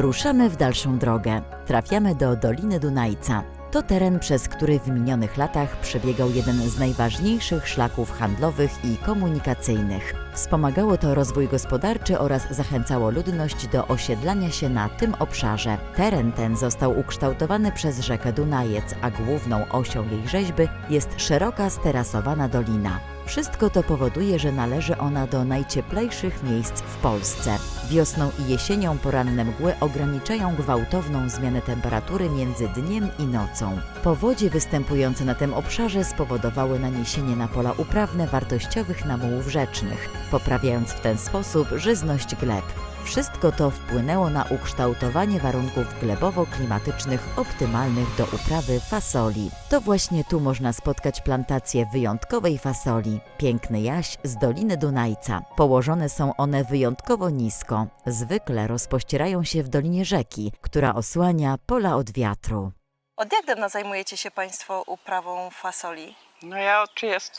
Ruszamy w dalszą drogę. Trafiamy do Doliny Dunajca. To teren, przez który w minionych latach przebiegał jeden z najważniejszych szlaków handlowych i komunikacyjnych. Wspomagało to rozwój gospodarczy oraz zachęcało ludność do osiedlania się na tym obszarze. Teren ten został ukształtowany przez rzekę Dunajec, a główną osią jej rzeźby jest szeroka sterasowana dolina. Wszystko to powoduje, że należy ona do najcieplejszych miejsc w Polsce. Wiosną i jesienią poranne mgły ograniczają gwałtowną zmianę temperatury między dniem i nocą. Powodzie występujące na tym obszarze spowodowały naniesienie na pola uprawne wartościowych namułów rzecznych, poprawiając w ten sposób żyzność gleb. Wszystko to wpłynęło na ukształtowanie warunków glebowo-klimatycznych optymalnych do uprawy fasoli. To właśnie tu można spotkać plantacje wyjątkowej fasoli, piękny jaś z Doliny Dunajca. Położone są one wyjątkowo nisko. Zwykle rozpościerają się w dolinie rzeki, która osłania pola od wiatru. Od jak dawna zajmujecie się Państwo uprawą fasoli? No ja od 30,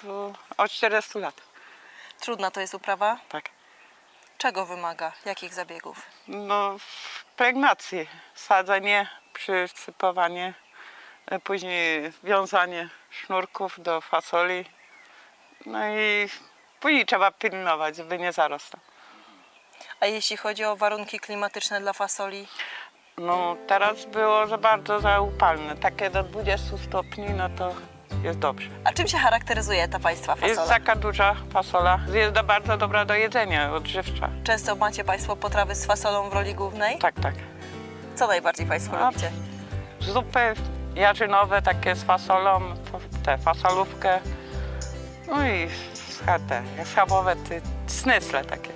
od 40 lat, Trudna to jest uprawa? tak. Czego wymaga? Jakich zabiegów? No w pregnacji, sadzenie, przysypowanie, e, później wiązanie sznurków do fasoli. No i później trzeba pilnować, żeby nie zarosła. A jeśli chodzi o warunki klimatyczne dla fasoli? No teraz było za bardzo za upalne, takie do 20 stopni, no to jest dobrze. A czym się charakteryzuje ta Państwa Jest fasola? taka duża fasola, jest do- bardzo dobra do jedzenia, odżywcza. Często macie Państwo potrawy z fasolą w roli głównej? Tak, tak. Co najbardziej Państwo A, lubicie? zupy jarzynowe takie z fasolą, te fasolówkę, no i scha- te schabowe, ty, snysle takie.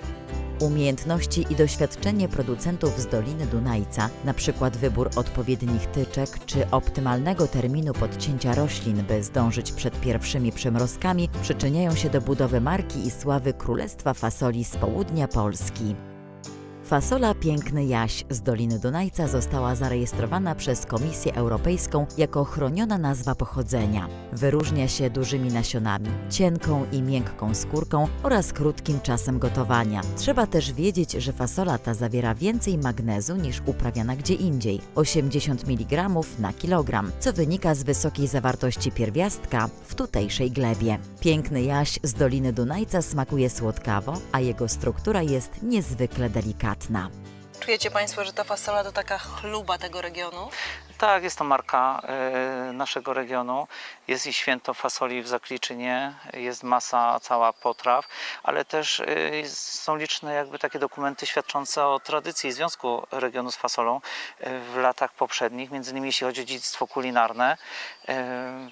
Umiejętności i doświadczenie producentów z Doliny Dunajca, na przykład wybór odpowiednich tyczek czy optymalnego terminu podcięcia roślin, by zdążyć przed pierwszymi przymrozkami, przyczyniają się do budowy marki i sławy Królestwa Fasoli z południa Polski. Fasola Piękny Jaś z Doliny Dunajca została zarejestrowana przez Komisję Europejską jako chroniona nazwa pochodzenia. Wyróżnia się dużymi nasionami, cienką i miękką skórką oraz krótkim czasem gotowania. Trzeba też wiedzieć, że fasola ta zawiera więcej magnezu niż uprawiana gdzie indziej 80 mg na kilogram, co wynika z wysokiej zawartości pierwiastka w tutejszej glebie. Piękny jaś z Doliny Dunajca smakuje słodkawo, a jego struktura jest niezwykle delikatna. Czujecie Państwo, że ta fasola to taka chluba tego regionu? Tak, jest to marka e, naszego regionu. Jest i święto fasoli w Zakliczynie, jest masa cała potraw, ale też e, są liczne jakby takie dokumenty świadczące o tradycji związku regionu z fasolą e, w latach poprzednich, między innymi jeśli chodzi o dziedzictwo kulinarne.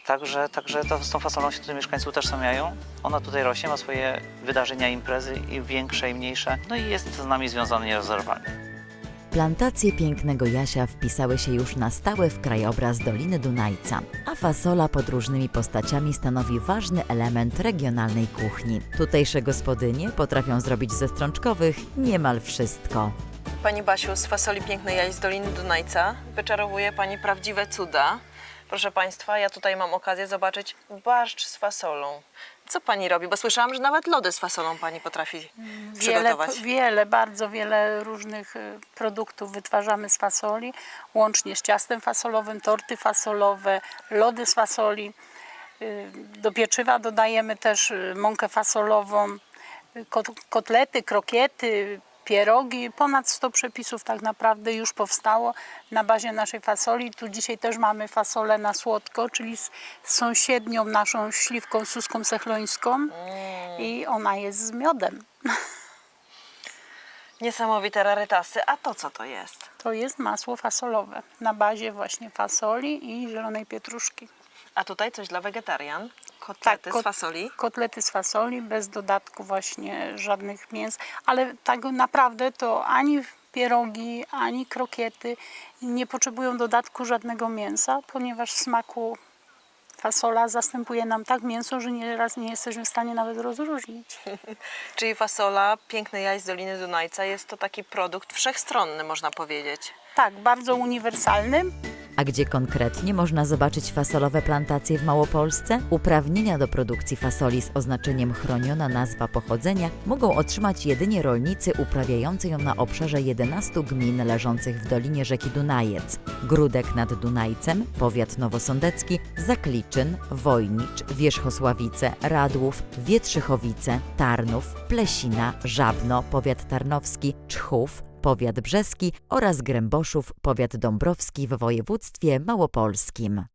Także, także to, z tą fasolą się tutaj mieszkańcy utożsamiają. Ona tutaj rośnie, ma swoje wydarzenia, imprezy i większe i mniejsze, no i jest z nami związana nierozerwalnie. Plantacje pięknego Jasia wpisały się już na stałe w krajobraz Doliny Dunajca, a fasola pod różnymi postaciami stanowi ważny element regionalnej kuchni. Tutejsze gospodynie potrafią zrobić ze strączkowych niemal wszystko. Pani Basiu, z fasoli pięknej jaś z Doliny Dunajca wyczarowuje Pani prawdziwe cuda. Proszę Państwa, ja tutaj mam okazję zobaczyć barszcz z fasolą. Co Pani robi? Bo słyszałam, że nawet lody z fasolą Pani potrafi Wiele, przygotować. wiele, bardzo wiele różnych y, produktów wytwarzamy z fasoli, łącznie z ciastem fasolowym, torty fasolowe, lody z fasoli. Y, Do pieczywa dodajemy też y, mąkę fasolową, kot- kotlety, krokiety, pierogi. Ponad 100 przepisów tak naprawdę już powstało na bazie naszej fasoli. Tu dzisiaj też mamy fasolę na słodko, czyli z sąsiednią naszą śliwką suską sechlońską i ona jest z miodem. Niesamowite rarytasy. A to co to jest? To jest masło fasolowe na bazie właśnie fasoli i zielonej pietruszki. A tutaj coś dla wegetarian. Kotlety z kot- fasoli. Kotlety z fasoli, bez dodatku właśnie żadnych mięs, ale tak naprawdę to ani pierogi, ani krokiety nie potrzebują dodatku żadnego mięsa, ponieważ w smaku fasola zastępuje nam tak mięso, że nieraz nie jesteśmy w stanie nawet rozróżnić. Czyli fasola piękny jaś z Doliny Dunajca jest to taki produkt wszechstronny, można powiedzieć. Tak, bardzo uniwersalny. A gdzie konkretnie można zobaczyć fasolowe plantacje w Małopolsce? Uprawnienia do produkcji fasoli z oznaczeniem chroniona nazwa pochodzenia mogą otrzymać jedynie rolnicy uprawiający ją na obszarze 11 gmin leżących w dolinie rzeki Dunajec. Grudek nad Dunajcem, powiat nowosądecki, Zakliczyn, Wojnicz, Wierzchosławice, Radłów, Wietrzychowice, Tarnów, Plesina, Żabno, powiat tarnowski, Czchów, powiat brzeski oraz Gręboszów, powiat dąbrowski w województwie małopolskim.